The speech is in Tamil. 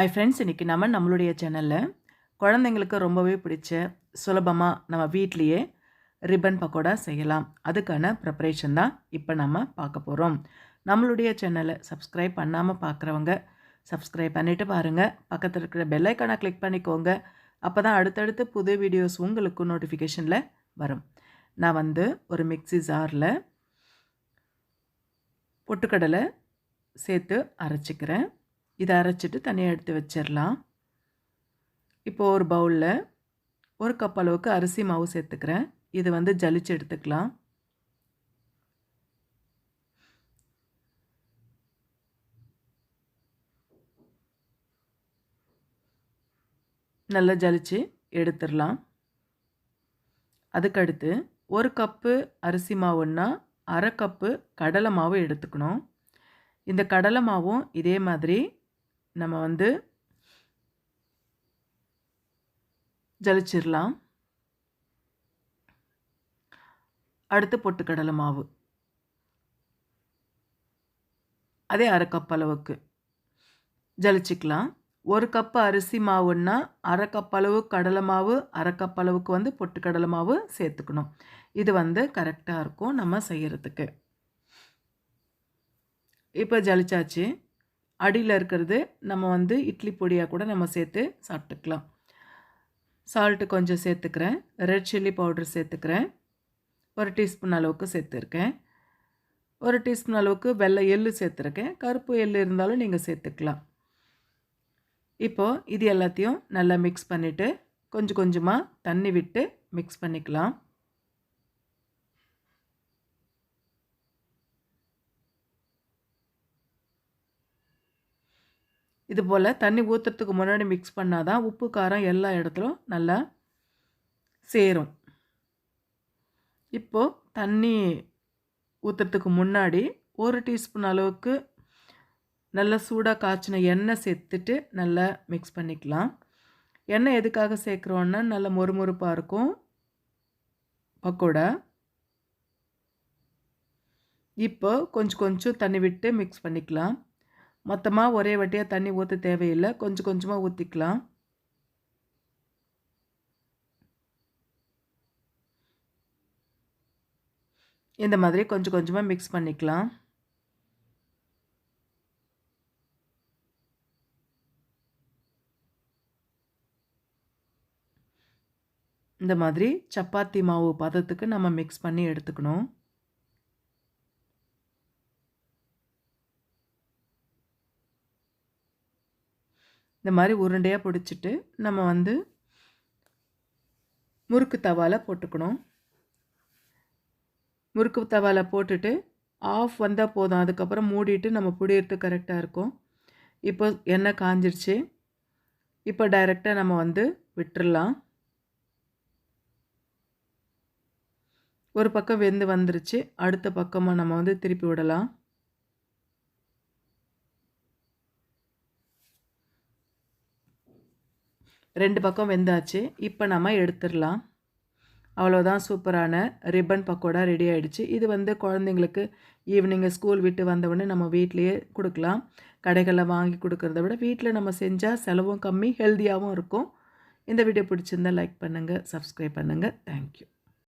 ஐ ஃப்ரெண்ட்ஸ் இன்றைக்கி நம்ம நம்மளுடைய சேனலில் குழந்தைங்களுக்கு ரொம்பவே பிடிச்ச சுலபமாக நம்ம வீட்லேயே ரிப்பன் பக்கோடா செய்யலாம். அதுக்கான ப்ரிப்பரேஷன் தான் இப்போ நம்ம பார்க்க போகிறோம் நம்மளுடைய சேனலை சப்ஸ்கிரைப் பண்ணாமல் பார்க்குறவங்க சப்ஸ்கிரைப் பண்ணிவிட்டு பாருங்கள் பக்கத்தில் இருக்கிற பெல்லைக்கானை கிளிக் பண்ணிக்கோங்க. அப்போ தான் அடுத்தடுத்து புது வீடியோஸ் உங்களுக்கு நோட்டிஃபிகேஷனில் வரும். நான் வந்து ஒரு மிக்ஸி ஜாரில் பொட்டுக்கடலை சேர்த்து அரைச்சிக்கிறேன். இதை அரைச்சிட்டு தனியாக எடுத்து வச்சிடலாம் இப்போது ஒரு பவுலில் ஒரு கப் அளவுக்கு அரிசி மாவு சேர்த்துக்கிறேன். இது வந்து ஜலிச்சு எடுத்துக்கலாம். நல்லா ஜலிச்சு எடுத்துடலாம் அதுக்கடுத்து ஒரு கப்பு அரிசி மாவுன்னா அரை கப்பு கடலை மாவு எடுத்துக்கணும். இந்த கடலை மாவும் இதே மாதிரி நம்ம வந்து ஜலிச்சிடலாம் அடுத்து பொட்டுக்கடலை மாவு. அதே அரை கப் அளவுக்கு ஜலிச்சிக்கலாம். ஒரு கப்பு அரிசி மாவுன்னா அரை கப் அளவு கடலை மாவு அரை கப் அளவுக்கு வந்து பொட்டுக்கடலை மாவு சேர்த்துக்கணும். இது வந்து கரெக்டாக இருக்கும் நம்ம செய்கிறதுக்கு இப்போ ஜலிச்சாச்சு. அடியில் இருக்கிறது நம்ம வந்து இட்லி பொடியாக கூட நம்ம சேர்த்து சாப்பிட்டுக்கலாம். சால்ட்டு கொஞ்சம் சேர்த்துக்கிறேன். ரெட் சில்லி பவுடர் சேர்த்துக்கிறேன். ஒரு டீஸ்பூன் அளவுக்கு சேர்த்துருக்கேன். ஒரு டீஸ்பூன் அளவுக்கு வெள்ளை எள்ளு சேர்த்துருக்கேன். கருப்பு எள்ளு இருந்தாலும் நீங்கள் சேர்த்துக்கலாம். இப்போது இது எல்லாத்தையும் நல்லா மிக்ஸ் பண்ணிவிட்டு கொஞ்சம் கொஞ்சமாக தண்ணி விட்டு மிக்ஸ் பண்ணிக்கலாம். இது போல் தண்ணி ஊற்றுறதுக்கு முன்னாடி மிக்ஸ் பண்ணால் தான் உப்பு காரம் எல்லா இடத்துலும் நல்லா சேரும். இப்போது தண்ணி ஊற்றுறதுக்கு முன்னாடி ஒரு டீஸ்பூன் அளவுக்கு நல்லா சூடாக காய்ச்சின எண்ணெய் சேர்த்துட்டு நல்லா மிக்ஸ் பண்ணிக்கலாம். எண்ணெய் எதுக்காக சேர்க்குறோன்னா நல்லா மொறுமொறுப்பாக இருக்கும். பக்கோடா. இப்போ கொஞ்சம் கொஞ்சம் தண்ணி விட்டு மிக்ஸ் பண்ணிக்கலாம். மொத்தமாக ஒரே வட்டியாக தண்ணி ஊற்ற தேவையில்லை. கொஞ்சம் கொஞ்சமாக ஊற்றிக்கலாம் இந்த மாதிரி கொஞ்சம் கொஞ்சமாக மிக்ஸ் பண்ணிக்கலாம். இந்த மாதிரி சப்பாத்தி மாவு பதத்துக்கு நம்ம மிக்ஸ் பண்ணி எடுத்துக்கணும். இந்த மாதிரி உருண்டையாக பிடிச்சிட்டு நம்ம வந்து முறுக்கு தவாவில் போட்டுக்கணும். முறுக்கு தவாவில் போட்டுட்டு ஆஃப் வந்தால் போதும். அதுக்கப்புறம் மூடிட்டு நம்ம பிடிக்கிறது கரெக்டாக இருக்கும். இப்போ எண்ணெய் காஞ்சிருச்சு. இப்போ டைரெக்டாக நம்ம வந்து விட்டுடலாம் ஒரு பக்கம் வெந்து வந்துருச்சு. அடுத்த பக்கமாக நம்ம வந்து திருப்பி விடலாம். ரெண்டு பக்கம் வெந்தாச்சு. இப்போ நம்ம எடுத்துடலாம். அவ்வளோதான் சூப்பரான ரிப்பன் பக்கோடா ரெடி ஆகிடுச்சு இது வந்து குழந்தைங்களுக்கு ஈவினிங்கு ஸ்கூல் விட்டு வந்தவுடனே நம்ம வீட்லேயே கொடுக்கலாம். கடைகளில் வாங்கி கொடுக்குறத விட வீட்டில் நம்ம செஞ்சால் செலவும் கம்மி ஹெல்த்தியாகவும் இருக்கும். இந்த வீடியோ பிடிச்சிருந்தால் லைக் பண்ணுங்கள் சப்ஸ்கிரைப் பண்ணுங்கள் தேங்க்யூ